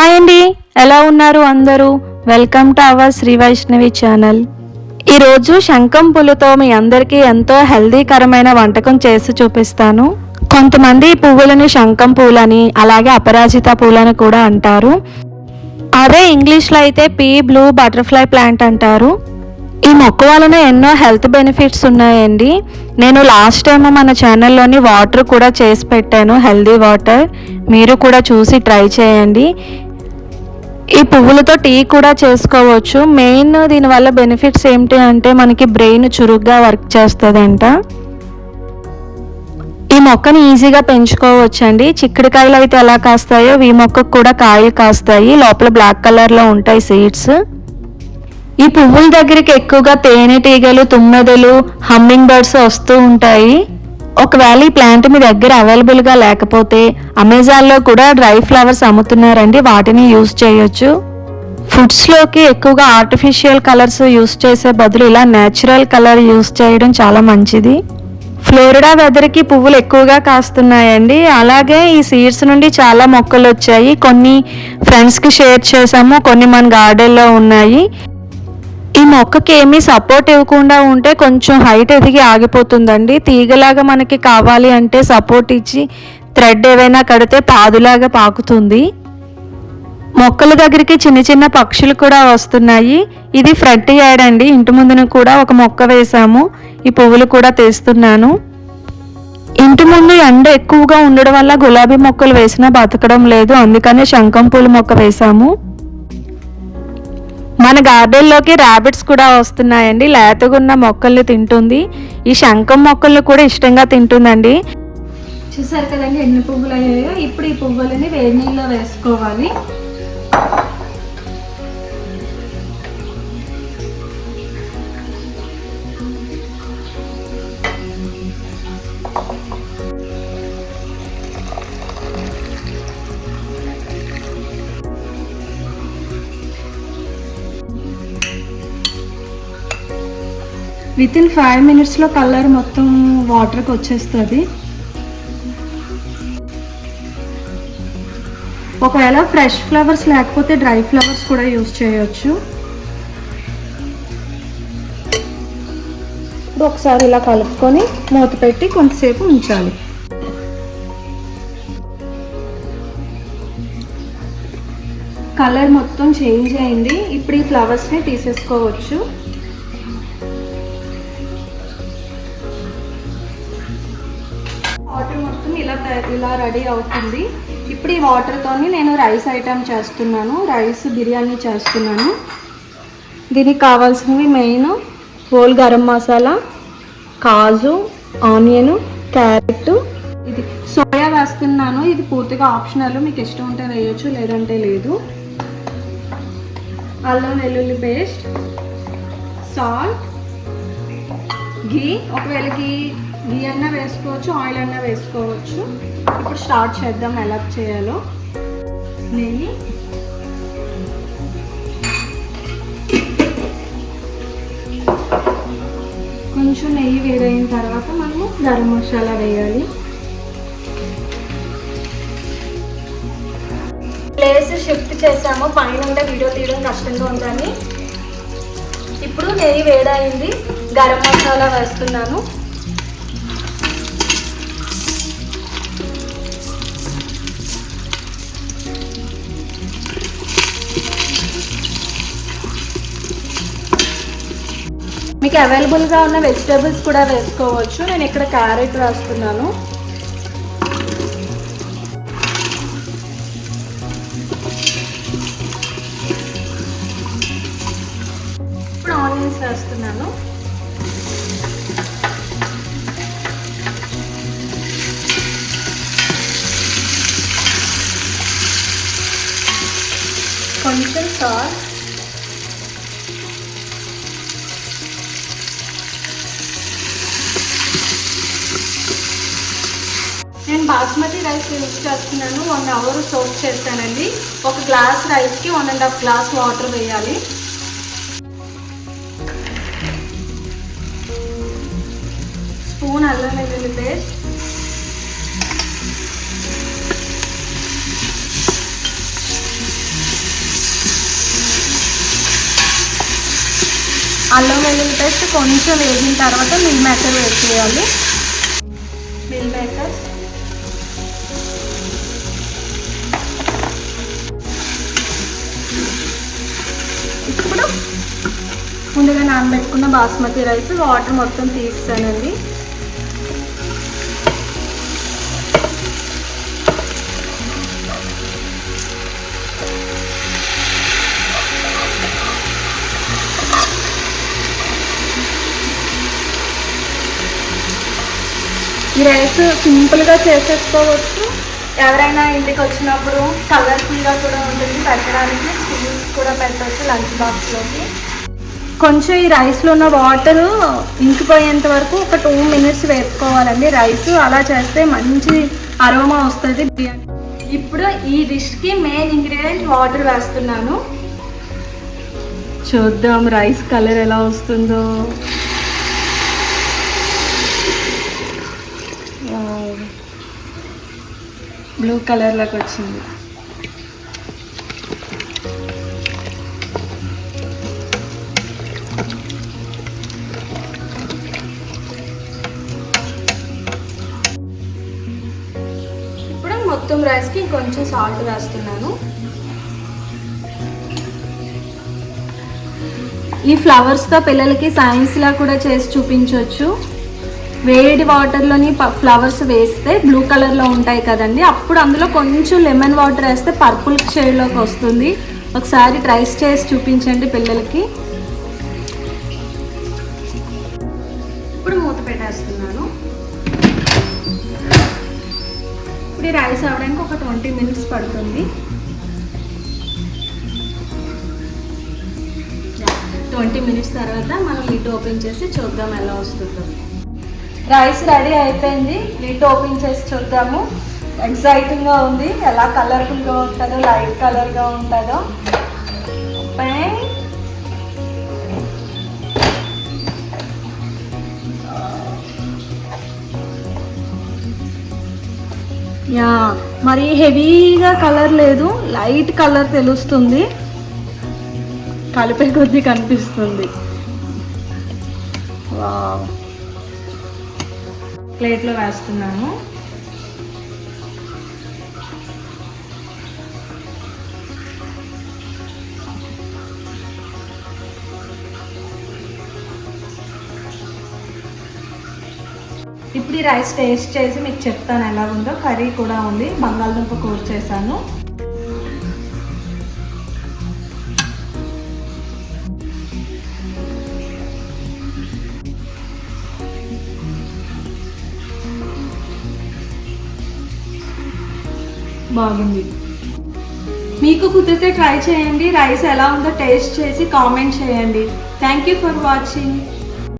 Hi అండి ఎలా ఉన్నారు అందరూ? Welcome to our Sri Vaishnavi channel ఈరోజు శంఖం పూలతో మీ అందరికీ ఎంతో హెల్దీకరమైన వంటకం చేసి చూపిస్తాను. కొంతమంది ఈ పువ్వులని శంఖం పూలని అలాగే అపరాజిత పూలని కూడా అంటారు. అదే ఇంగ్లీష్లో అయితే పీ బ్లూ బటర్ఫ్లై ప్లాంట్ అంటారు. ఈ మొక్క వలన ఎన్నో హెల్త్ బెనిఫిట్స్ ఉన్నాయండి. నేను లాస్ట్ టైం మన ఛానల్లోని వాటర్ కూడా చేసి పెట్టాను హెల్దీ వాటర్. మీరు కూడా చూసి ట్రై చేయండి. ఈ పువ్వులతో టీ కూడా చేసుకోవచ్చు. మెయిన్ దీనివల్ల బెనిఫిట్స్ ఏంటి అంటే మనకి బ్రెయిన్ చురుగ్గా వర్క్ చేస్తుందంట. ఈ మొక్కని ఈజీగా పెంచుకోవచ్చండి. చిక్కుడుకాయలు అయితే ఎలా కాస్తాయో ఈ మొక్కకు కూడా కాయలు కాస్తాయి. లోపల బ్లాక్ కలర్లో ఉంటాయి సీడ్స్ ఈ పువ్వుల దగ్గరికి ఎక్కువగా తేనెటీగలు తుమ్మెదలు హమ్మింగ్ బర్డ్స్ వస్తూ ఉంటాయి. ఒకవేళ ఈ ప్లాంట్ మీ దగ్గర అవైలబుల్గా లేకపోతే అమెజాన్లో కూడా డ్రై ఫ్లవర్స్ అమ్ముతున్నారండి వాటిని యూస్ చేయొచ్చు. ఫుడ్స్లోకి ఎక్కువగా ఆర్టిఫిషియల్ కలర్స్ యూస్ చేసే బదులు ఇలా నేచురల్ కలర్ యూస్ చేయడం చాలా మంచిది. ఫ్లోరిడా వెదర్కి పువ్వులు ఎక్కువగా కాస్తున్నాయండి. అలాగే ఈ సీడ్స్ నుండి చాలా మొక్కలు వచ్చాయి. కొన్ని ఫ్రెండ్స్కి షేర్ చేసాము కొన్ని మన గార్డెన్లో ఉన్నాయి. ఈ మొక్కకి ఏమీ సపోర్ట్ ఇవ్వకుండా ఉంటే కొంచెం హైట్ ఎదిగి ఆగిపోతుందండి. తీగలాగా మనకి కావాలి అంటే సపోర్ట్ ఇచ్చి థ్రెడ్ ఏవైనా కడితే పాదులాగా పాకుతుంది. మొక్కల దగ్గరికి చిన్న చిన్న పక్షులు కూడా వస్తున్నాయి. ఇది ఫ్రంట్ యార్డ్ అండి. ఇంటి ముందున కూడా ఒక మొక్క వేసాము ఈ పువ్వులు కూడా తీస్తున్నాను. ఇంటి ముందు ఎండ ఎక్కువగా ఉండడం వల్ల గులాబీ మొక్కలు వేసినా బతకడం లేదు. అందుకనే శంఖం పూల మొక్క వేసాము మన గార్డెన్లోకి ర్యాబిట్స్ కూడా వస్తున్నాయండి. లేతగున్న మొక్కల్ని తింటుంది. ఈ శంఖం మొక్కల్ని కూడా ఇష్టంగా తింటుందండి. చూసారు కదండి ఎన్ని పువ్వులు అయ్యాయో? ఇప్పుడు ఈ పువ్వులని వేడి నీళ్ళలో వేసుకోవాలి. విత్ ఇన్ ఫైవ్ మినిట్స్లో కలర్ మొత్తం వాటర్కి వచ్చేస్తుంది. ఒకవేళ ఫ్రెష్ ఫ్లవర్స్ లేకపోతే డ్రై ఫ్లవర్స్ కూడా యూస్ చేయొచ్చు. ఇప్పుడు ఒకసారి ఇలా కలుపుకొని మూత పెట్టి కొంతసేపు ఉంచాలి. కలర్ మొత్తం చేంజ్ అయింది. ఇప్పుడు ఈ ఫ్లవర్స్ని తీసేసుకోవచ్చు. మొత్తం ఇలా ఇలా రెడీ అవుతుంది. ఇప్పుడు ఈ వాటర్తోని నేను రైస్ ఐటమ్ చేస్తున్నాను. రైస్ బిర్యానీ చేస్తున్నాను. దీనికి కావాల్సినవి మెయిన్ హోల్ గరం మసాలా కాజు ఆనియన్ క్యారెట్ ఇది సోయా వేస్తున్నాను. ఇది పూర్తిగా ఆప్షనల్ మీకు ఇష్టం ఉంటే వేయొచ్చు లేదంటే లేదు. అల్లం వెల్లుల్లి పేస్ట్ సాల్ట్ ఘీ ఒకవేళ ఘీ ఘీ అన్న వేసుకోవచ్చు ఆయిల్ అన్న వేసుకోవచ్చు. ఇప్పుడు స్టార్ట్ చేద్దాం ఎలా చేయాలో. నెయ్యి కొంచెం నెయ్యి వేడైన తర్వాత మనము గరం మసాలా వేయాలి. ప్లేస్ షిఫ్ట్ చేసాము. పైన ఉండే వీడియో తీయడం కష్టంగా ఉందని. ఇప్పుడు నెయ్యి వేడైంది గరం మసాలా వేస్తున్నాను. మీకు అవైలబుల్గా ఉన్న వెజిటేబుల్స్ కూడా వేసుకోవచ్చు. నేను ఇక్కడ క్యారెట్ రాస్తున్నాను. ఇప్పుడు ఆనియన్స్ వేస్తున్నాను బాస్మతి రైస్ యూజ్ చేస్తున్నాను. వన్ అవర్ సోక్ చేస్తానండి ఒక గ్లాస్ రైస్కి one and half glass water వేయాలి. స్పూన్ అల్లం వెల్లుల్లి పేస్ట్. అల్లం వెల్లుల్లి పేస్ట్ కొంచెం వేగిన తర్వాత మిల్ మేకర్ వేసుకోవాలి మిల్ మేకర్స్ ముందుగా నానబెట్టుకున్న బాస్మతి రైస్ వాటర్ మొత్తం తీస్తానండి. ఈ రైస్ సింపుల్గా చేసేసుకోవచ్చు. ఎవరైనా ఇంటికి వచ్చినప్పుడు కలర్ఫుల్గా కూడా ఉంటుంది పెట్టడానికి స్టీల్స్ కూడా పెట్టవచ్చు లంచ్ బాక్స్లోకి కొంచెం ఈ రైస్లో ఉన్న వాటర్ ఇంకిపోయేంత వరకు ఒక టూ మినిట్స్ వేపుకోవాలండి. రైస్ అలా చేస్తే మంచి అరోమా వస్తుంది. బిర్యానీ ఇప్పుడు ఈ డిష్కి మెయిన్ ఇంగ్రీడియంట్ వాటర్ వేస్తున్నాను. చూద్దాం రైస్ కలర్ ఎలా వస్తుందో. బ్లూ కలర్లోకి వచ్చింది. రైస్కి కొంచెం సాల్ట్ వేస్తున్నాను. ఈ ఫ్లవర్స్తో పిల్లలకి సైన్స్లా కూడా చేసి చూపించవచ్చు వేడి వాటర్లోని ఫ్లవర్స్ వేస్తే బ్లూ కలర్లో ఉంటాయి కదండి. అప్పుడు అందులో కొంచెం లెమన్ వాటర్ వేస్తే పర్పుల్ షేడ్లోకి వస్తుంది. ఒకసారి ట్రై చేసి చూపించండి పిల్లలకి. ఇప్పుడు మూత పెట్టేస్తున్నాను. ఇప్పుడు ఈ రైస్ అవ్వడానికి ఒక ట్వంటీ మినిట్స్ పడుతుంది. ట్వంటీ మినిట్స్ తర్వాత మనం లిడ్ ఓపెన్ చేసి చూద్దాం ఎలా వస్తుందో. రైస్ రెడీ అయిపోయింది. లిడ్ ఓపెన్ చేసి చూద్దాము. ఎక్సైటింగ్గా ఉంది. ఎలా కలర్ఫుల్గా ఉంటుందో లైట్ కలర్గా ఉంటుందో. ఓపెన్ యా మరి హెవీగా కలర్ లేదు లైట్ కలర్ తెలుస్తుంది. కలిపే కొద్దీ కనిపిస్తుంది. వావ్. ప్లేట్లో వేస్తున్నాము ఇప్పుడు ఈ రైస్ టేస్ట్ చేసి మీకు చెప్తాను ఎలా ఉందో. కర్రీ కూడా ఉంది. బంగాళదుంప కూర చేశాను. బాగుంది. మీకు కుదిరితే ట్రై చేయండి. రైస్ ఎలా ఉందో టేస్ట్ చేసి కామెంట్ చేయండి. Thank you for watching.